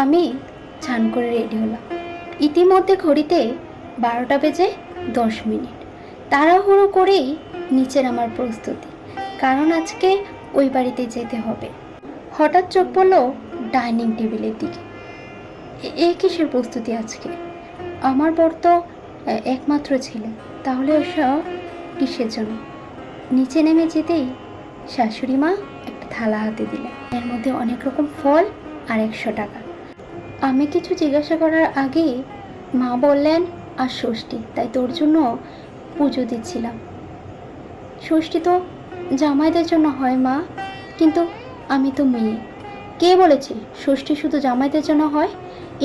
আমি চান করে রেডি হলাম। ইতিমধ্যে ঘড়িতে বারোটা বেজে দশ মিনিট। তাড়াহুড়ো করেই নিচের আমার প্রস্তুতি, কারণ আজকে ওই বাড়িতে যেতে হবে। হঠাৎ চোখ পড়ল ডাইনিং টেবিলের দিকে। এ কিসের প্রস্তুতি আজকে? আমার বর তো একমাত্র ছিল, তাহলে ওসব কিসের জন্য? নিচে নেমে যেতেই শাশুড়ি মা একটা থালা হাতে দিলেন। এর মধ্যে অনেক রকম ফল আর একশো টাকা। আমি কিছু জিজ্ঞাসা করার আগে মা বললেন, আর ষষ্ঠী, তাই তোর জন্য পুজো দিচ্ছিলাম। ষষ্ঠী তো জামাইদের জন্য হয় মা, কিন্তু আমি তো মেয়ে। কে বলেছে ষষ্ঠী শুধু জামাইদের জন্য হয়?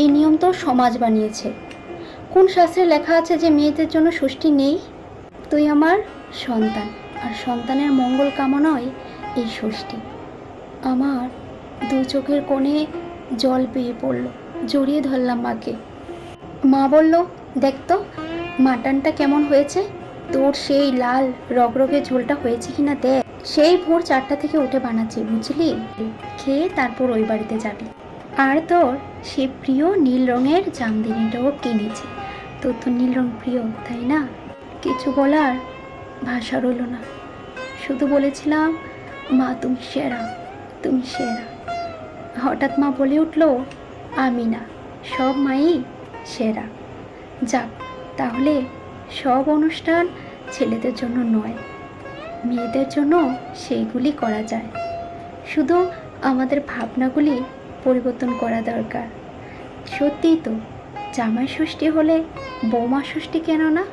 এই নিয়ম তো সমাজ বানিয়েছে। কোন শাস্ত্রে লেখা আছে যে মেয়েদের জন্য ষষ্ঠী নেই? তুই আমার সন্তান, আর সন্তানের মঙ্গল কামনায় এই ষষ্ঠী। আমার দু চোখের কোণে জল পেয়ে পড়ল। জড়িয়ে ধরলাম মাকে। মা বলল, দেখ তো, মাটনটা কেমন হয়েছে? তোর সেই লাল রগরগে ঝোলটা হয়েছে কিনা দেখ। সেই ভোর চারটা থেকে উঠে বানাচ্ছি, বুঝলি? খেয়ে তারপর ওই বাড়িতে যাবি। আর তোর সে প্রিয় নীল রঙের জামদানিটাও কিনেছে। তোর তো নীল রং প্রিয়, তাই না? কিছু বলার ভাষা রইল না। শুধু বলেছিলাম, মা, তুমি সেরা তুমি সেরা। হঠাৎ মা বলে উঠল আমি না সব মাই সেরা। যাক, তাহলে সব অনুষ্ঠান ছেলেদের জন্য নয়, মেয়েদের জন্য সেইগুলি করা যায়। শুধু আমাদের ভাবনাগুলি পরিবর্তন করা দরকার। সত্যিই তো, জামাই ষষ্ঠী হলে বৌমা ষষ্ঠী কেন না?